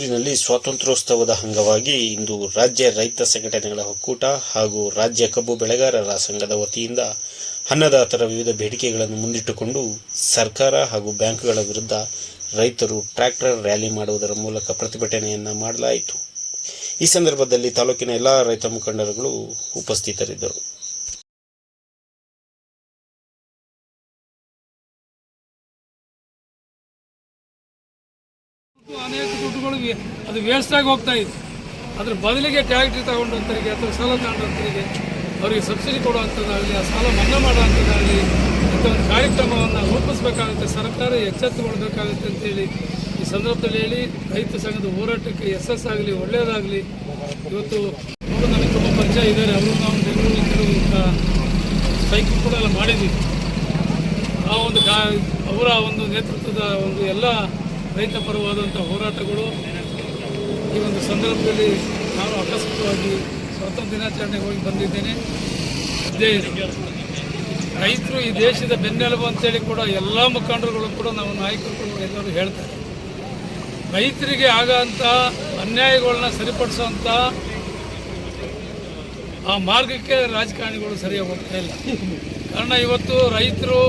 ಬೆಂಗಳೂರಿನಲ್ಲಿ ಸ್ವಾತಂತ್ರ್ಯೋತ್ಸವದ ಅಂಗವಾಗಿ ಇಂದು ರಾಜ್ಯ ರೈತ ಸಂಘಟನೆಗಳ ಒಕ್ಕೂಟ ಹಾಗೂ ರಾಜ್ಯ ಕಬ್ಬು ಬೆಳೆಗಾರರ ಸಂಘದ ವತಿಯಿಂದ ಅನ್ನದಾತರ ವಿವಿಧ ಬೇಡಿಕೆಗಳನ್ನು ಮುಂದಿಟ್ಟುಕೊಂಡು ಸರ್ಕಾರ ಹಾಗೂ ಬ್ಯಾಂಕ್ಗಳ ವಿರುದ್ಧ ರೈತರು ಟ್ರ್ಯಾಕ್ಟರ್ ರ್ಯಾಲಿ ಮಾಡುವುದರ ಮೂಲಕ ಪ್ರತಿಭಟನೆಯನ್ನು ಮಾಡಲಾಯಿತು. ಈ ಸಂದರ್ಭದಲ್ಲಿ ತಾಲೂಕಿನ ಎಲ್ಲ ರೈತ ಮುಖಂಡರುಗಳು ಉಪಸ್ಥಿತರಿದ್ದರು. ಅನೇಕ ದುಡ್ಡುಗಳು ಅದು ವೇಸ್ಟ್ ಆಗಿ ಹೋಗ್ತಾ ಇದೆ ಅದ್ರ ಬದಲಿಗೆ ಟ್ಯಾಕ್ಟ್ರಿ ತಗೊಂಡಂತರಿಗೆ ಅಥವಾ ಸಾಲ ತಗೊಂಡಂತರಿಗೆ ಅವರಿಗೆ ಸಬ್ಸಿಡಿ ಕೊಡುವಂಥದ್ದಾಗಲಿ, ಆ ಸಾಲ ಮನ್ನಾ ಮಾಡುವಂಥದ್ದಾಗಲಿ, ಇಂಥ ಒಂದು ಕಾರ್ಯಕ್ರಮವನ್ನು ರೂಪಿಸಬೇಕಾಗುತ್ತೆ, ಸರ್ಕಾರ ಎಚ್ಚೆತ್ತುಕೊಳ್ಬೇಕಾಗುತ್ತೆ ಅಂತೇಳಿ ಈ ಸಂದರ್ಭದಲ್ಲಿ ಹೇಳಿ, ರೈತ ಸಂಘದ ಹೋರಾಟಕ್ಕೆ ಆಗಲಿ, ಒಳ್ಳೆಯದಾಗಲಿ, ಇವತ್ತು ಅವರು ನನಗೆ ತುಂಬ ಪರಿಚಯ ಇದ್ದಾರೆ, ಅವರು ನಾವು ಬೆಂಗಳೂರಿನ ಕೆಲವು ಸೈಕಲ್ ಕೂಡ ಎಲ್ಲ ಮಾಡಿದ್ದೀವಿ. ಆ ಒಂದು ಅವರ ಒಂದು ನೇತೃತ್ವದ ಒಂದು ಎಲ್ಲ ರೈತ ಪರವಾದಂಥ ಹೋರಾಟಗಳು ಈ ಒಂದು ಸಂದರ್ಭದಲ್ಲಿ ನಾನು ಆಕಸ್ಮಿಕವಾಗಿ ಸ್ವತಂತ್ರ ದಿನಾಚರಣೆಗೆ ಹೋಗಿ ಬಂದಿದ್ದೇನೆ. ರೈತರು ಈ ದೇಶದ ಬೆನ್ನೆಲುಬು ಅಂತೇಳಿ ಕೂಡ ಎಲ್ಲ ಮುಖಂಡರುಗಳು ಕೂಡ ನಾವು ನಾಯಕರು ಎಲ್ಲರೂ ಹೇಳ್ತಾರೆ. ರೈತರಿಗೆ ಆಗಂಥ ಅನ್ಯಾಯಗಳನ್ನ ಸರಿಪಡಿಸುವಂಥ ಆ ಮಾರ್ಗಕ್ಕೆ ರಾಜಕಾರಣಿಗಳು ಸರಿಯಾಗಿ ಹೋಗ್ತಾ ಇಲ್ಲ. ಕಾರಣ ಇವತ್ತು ರೈತರು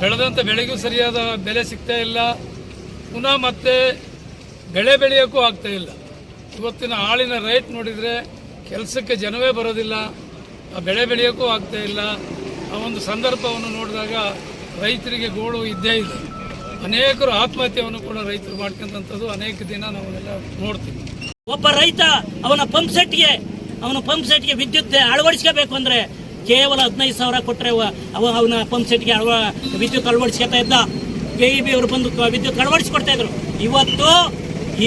ಬೆಳೆದಂಥ ಬೆಳೆಗೂ ಸರಿಯಾದ ಬೆಲೆ ಸಿಗ್ತಾ ಇಲ್ಲ. ಪುನಃ ಮತ್ತೆ ಬೆಳೆ ಬೆಳೆಯೋಕ್ಕೂ ಆಗ್ತಾ ಇಲ್ಲ. ಇವತ್ತಿನ ಆಳಿನ ರೇಟ್ ನೋಡಿದರೆ ಕೆಲಸಕ್ಕೆ ಜನವೇ ಬರೋದಿಲ್ಲ ಬೆಳೆ ಬೆಳೆಯೋಕ್ಕೂ ಆಗ್ತಾ ಇಲ್ಲ. ಆ ಒಂದು ಸಂದರ್ಭವನ್ನು ನೋಡಿದಾಗ ರೈತರಿಗೆ ಗೋಳು ಇದ್ದೇ ಇದೆ. ಅನೇಕರು ಆತ್ಮಹತ್ಯೆಯನ್ನು ಕೂಡ ರೈತರು ಮಾಡ್ಕೊಂಡಂಥದ್ದು ಅನೇಕ ದಿನ ನಾವೆಲ್ಲ ನೋಡ್ತೀವಿ. ಒಬ್ಬ ರೈತ ಅವನ ಪಂಪ್ ಸೆಟ್ಗೆ ಅವನ ಪಂಪ್ ಸೆಟ್ಗೆ ವಿದ್ಯುತ್ ಅಳವಡಿಸ್ಕೋಬೇಕು ಅಂದ್ರೆ ಕೇವಲ ಹದಿನೈದು ಸಾವಿರ ಕೊಟ್ಟರೆ ಅವ ಅವನ ಪಂಪ್ ಸೆಟ್ಗೆ ಅಳವ ವಿದ್ಯುತ್ ಅಳವಡಿಸ್ಕೊತಾ ಇದ್ದ. ಕೆ ಇ ಬಿ ಅವರು ಬಂದು ವಿದ್ಯುತ್ ಅಳವಡಿಸಿಕೊಡ್ತಾ ಇದ್ರು. ಇವತ್ತು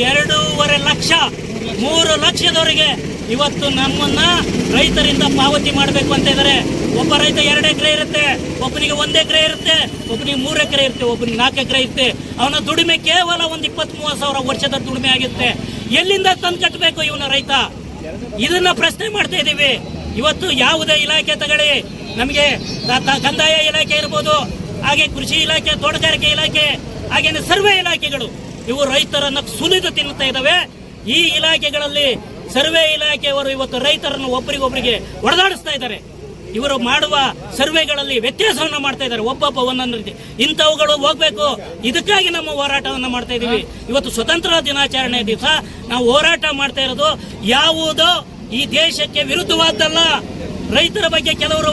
ಎರಡೂವರೆ ಲಕ್ಷ, ಮೂರು ಲಕ್ಷದವರೆಗೆ ಇವತ್ತು ನಮ್ಮನ್ನ ರೈತರಿಂದ ಪಾವತಿ ಮಾಡಬೇಕು ಅಂತ ಇದ್ದಾರೆ ಒಬ್ಬ ರೈತ ಎರಡು ಎಕರೆ ಇರುತ್ತೆ, ಒಬ್ಬನಿಗೆ ಒಂದ್ ಎಕರೆ ಇರುತ್ತೆ, ಒಬ್ಬನಿಗೆ ಮೂರು ಎಕರೆ ಇರುತ್ತೆ, ಒಬ್ಬನಿಗೆ ನಾಲ್ಕು ಎಕರೆ ಇರುತ್ತೆ. ಅವನ ದುಡಿಮೆ ಕೇವಲ ಒಂದು ಇಪ್ಪತ್ತ್ ಮೂವತ್ತು ಸಾವಿರ ವರ್ಷದ ದುಡಿಮೆ ಆಗಿರುತ್ತೆ ಎಲ್ಲಿಂದ ತಂದು ಕಟ್ಟಬೇಕು ಇವನ ರೈತ? ಇದನ್ನ ಪ್ರಶ್ನೆ ಮಾಡ್ತಾ ಇದ್ದೀವಿ. ಇವತ್ತು ಯಾವುದೇ ಇಲಾಖೆ ತಗೊಳ್ಳಿ. ನಮಗೆ ಕಂದಾಯ ಇಲಾಖೆ ಇರ್ಬೋದು ಹಾಗೆ ಕೃಷಿ ಇಲಾಖೆ ತೋಟಗಾರಿಕೆ ಇಲಾಖೆ ಹಾಗೇನೆ ಸರ್ವೆ ಇಲಾಖೆಗಳು ಇವು ರೈತರನ್ನ ಸುಲಿದು ತಿನ್ನುತ್ತಾ ಇದ್ದಾವೆ. ಈ ಇಲಾಖೆಗಳಲ್ಲಿ ಸರ್ವೆ ಇಲಾಖೆಯವರು ಇವತ್ತು ರೈತರನ್ನು ಒಬ್ಬರಿಗೊಬ್ಬರಿಗೆ ಒಡೆದಾಡಿಸ್ತಾ ಇದ್ದಾರೆ. ಇವರು ಮಾಡುವ ಸರ್ವೆಗಳಲ್ಲಿ ವ್ಯತ್ಯಾಸವನ್ನ ಮಾಡ್ತಾ ಇದ್ದಾರೆ. ಒಬ್ಬೊಬ್ಬ ಒಂದೊಂದು ರೀತಿ. ಇಂಥವುಗಳು ಹೋಗ್ಬೇಕು. ಇದಕ್ಕಾಗಿ ನಮ್ಮ ಹೋರಾಟವನ್ನು ಮಾಡ್ತಾ ಇದ್ದೀವಿ ಇವತ್ತು ಸ್ವತಂತ್ರ ದಿನಾಚರಣೆ ದಿವಸ. ನಾವು ಹೋರಾಟ ಮಾಡ್ತಾ ಇರೋದು ಯಾವುದೋ ಈ ದೇಶಕ್ಕೆ ವಿರುದ್ಧವಾದ್ದಲ್ಲ. ರೈತರ ಬಗ್ಗೆ ಕೆಲವರು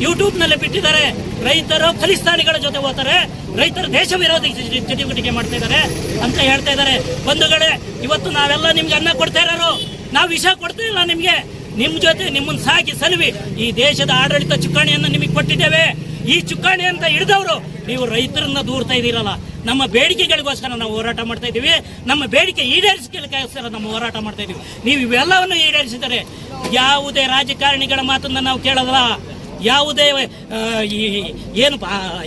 ಯೂಟ್ಯೂಬ್ನಲ್ಲಿ ಬಿಟ್ಟಿದ್ದಾರೆ. ರೈತರು ಖಲಿಸ್ತಾನಿಗಳ ಜೊತೆ ಹೋಗ್ತಾರೆ. ರೈತರು ದೇಶ ವಿರೋಧಿ ಚಟುವಟಿಕೆ ಮಾಡ್ತಾ ಇದ್ದಾರೆ ಅಂತ ಹೇಳ್ತಾ ಇದ್ದಾರೆ. ಬಂಧುಗಳೇ, ಇವತ್ತು ನಾವೆಲ್ಲ ನಿಮ್ಗೆ ಅನ್ನ ಕೊಡ್ತಾ ಇರೋರು. ನಾವು ವಿಷ ಕೊಡ್ತಾ ಇಲ್ಲ ನಿಮ್ಗೆ. ನಿಮ್ ಜೊತೆ ನಿಮ್ಮನ್ನ ಸಾಕಿ ಸಲುವಿ. ಈ ದೇಶದ ಆಡಳಿತ ಚುಕ್ಕಾಣಿಯನ್ನು ನಿಮಗೆ ಕೊಟ್ಟಿದ್ದೇವೆ. ಈ ಚುಕ್ಕಾಣಿ ಅಂತ ಹಿಡಿದವರು ನೀವು ರೈತರನ್ನ ದೂರ್ತಾ ಇದ್ದೀರಲ್ಲ, ನಮ್ಮ ಬೇಡಿಕೆಗಳಿಗೋಸ್ಕರ ನಾವು ಹೋರಾಟ ಮಾಡ್ತಾ ಇದ್ದೀವಿ, ನಮ್ಮ ಬೇಡಿಕೆ ಈಡೇರಿಸಲಿಕ್ಕೋಸ್ಕರ ನಮ್ಮ ಹೋರಾಟ ಮಾಡ್ತಾ ಇದ್ದೀವಿ. ನೀವು ಇವೆಲ್ಲವನ್ನು ಈಡೇರಿಸಿದರೆ ಯಾವುದೇ ರಾಜಕಾರಣಿಗಳ ಮಾತನ್ನ ನಾವು ಕೇಳಲ್ಲ ಯಾವುದೇ ಏನು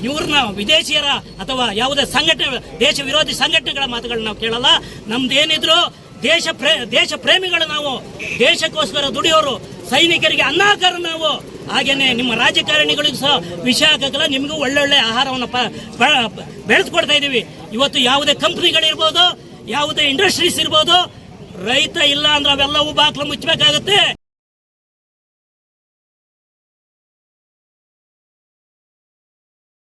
ಇವ್ರನ್ನ ವಿದೇಶಿಯರ ಅಥವಾ ಯಾವುದೇ ಸಂಘಟನೆ, ದೇಶ ವಿರೋಧಿ ಸಂಘಟನೆಗಳ ಮಾತುಗಳನ್ನ ನಾವು ಕೇಳಲ್ಲ. ನಮ್ದೇನಿದ್ರು ದೇಶ ಪ್ರೇ, ದೇಶ ಪ್ರೇಮಿಗಳು ನಾವು, ದೇಶಕ್ಕೋಸ್ಕರ ದುಡಿಯೋರು ಸೈನಿಕರಿಗೆ ಅನ್ನಾಕಾರ ನಾವು. ಹಾಗೇನೆ ನಿಮ್ಮ ರಾಜಕಾರಣಿಗಳಿಗೂ ಸಹ ವಿಷಯ ಹಾಕಲ್ಲ ನಿಮಗೂ ಒಳ್ಳೊಳ್ಳೆ ಆಹಾರವನ್ನು ಬೆಳೆದುಕೊಡ್ತಾ ಇದ್ದೀವಿ. ಇವತ್ತು ಯಾವುದೇ ಕಂಪ್ನಿಗಳಿರ್ಬೋದು, ಯಾವುದೇ ಇಂಡಸ್ಟ್ರೀಸ್ ಇರ್ಬೋದು, ರೈತ ಇಲ್ಲ ಅಂದ್ರೆ ಅವೆಲ್ಲವೂ ಬಾಕ್ಲ ಮುಚ್ಚಬೇಕಾಗುತ್ತೆ.